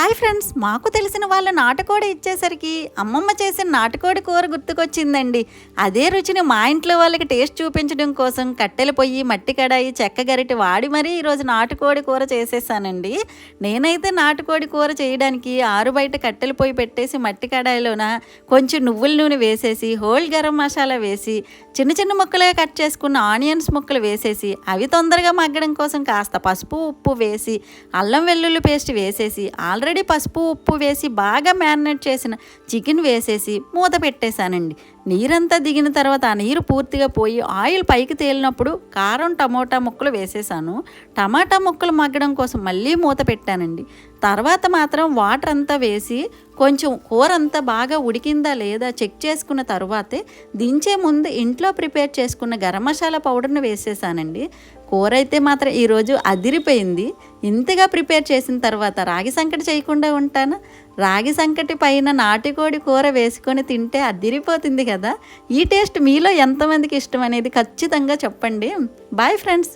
Hi friends మాకు తెలిసిన వాళ్ళ నాటుకోడి ఇచ్చేసరికి అమ్మమ్మ చేసిన నాటుకోడి కూర గుర్తుకొచ్చిందండి. అదే రుచిని మా ఇంట్లో వాళ్ళకి టేస్ట్ చూపించడం కోసం కట్టెల పొయ్యి మట్టి కడాయి చెక్క గరిటె వాడి మరీ ఈరోజు నాటుకోడి కూర చేసేసానండి. నేనైతే నాటుకోడి కూర చేయడానికి ఆరు బయట కట్టెల పొయ్యి పెట్టేసి మట్టి కడాయిలోన కొంచెం నువ్వుల నూనె వేసేసి హోల్ గరం మసాలా వేసి చిన్న చిన్న ముక్కలుగా కట్ చేసుకున్న ఆనియన్స్ ముక్కలు వేసేసి అవి తొందరగా మగ్గడం కోసం కాస్త పసుపు ఉప్పు వేసి అల్లం వెల్లుల్లి పేస్ట్ వేసేసి ఆల్రెడీ పసుపు ఉప్పు వేసి బాగా మ్యారినేట్ చేసిన చికెన్ వేసేసి మూత పెట్టేశానండి. నీరంతా దిగిన తర్వాత ఆ నీరు పూర్తిగా పోయి ఆయిల్ పైకి తేలినప్పుడు కారం టమోటా ముక్కలు వేసేసాను. టమాటా ముక్కలు మగ్గడం కోసం మళ్ళీ మూత పెట్టానండి. తర్వాత మాత్రం వాటర్ అంతా వేసి కొంచెం కూర అంతా బాగా ఉడికిందా లేదా చెక్ చేసుకున్న తర్వాతే దించే ముందు ఇంట్లో ప్రిపేర్ చేసుకున్న గరం మసాలా పౌడర్ను వేసేసానండి. కూర అయితే మాత్రం ఈరోజు అదిరిపోయింది. ఇంతగా ప్రిపేర్ చేసిన తర్వాత రాగి సంకట చేయకుండా ఉంటాను? రాగి సంకటి పైన నాటుకోడి కూర వేసుకొని తింటే అదిరిపోతుంది కదా? ఈ టేస్ట్ మీలో ఎంతమందికి ఇష్టం అనేది ఖచ్చితంగా చెప్పండి. Bye friends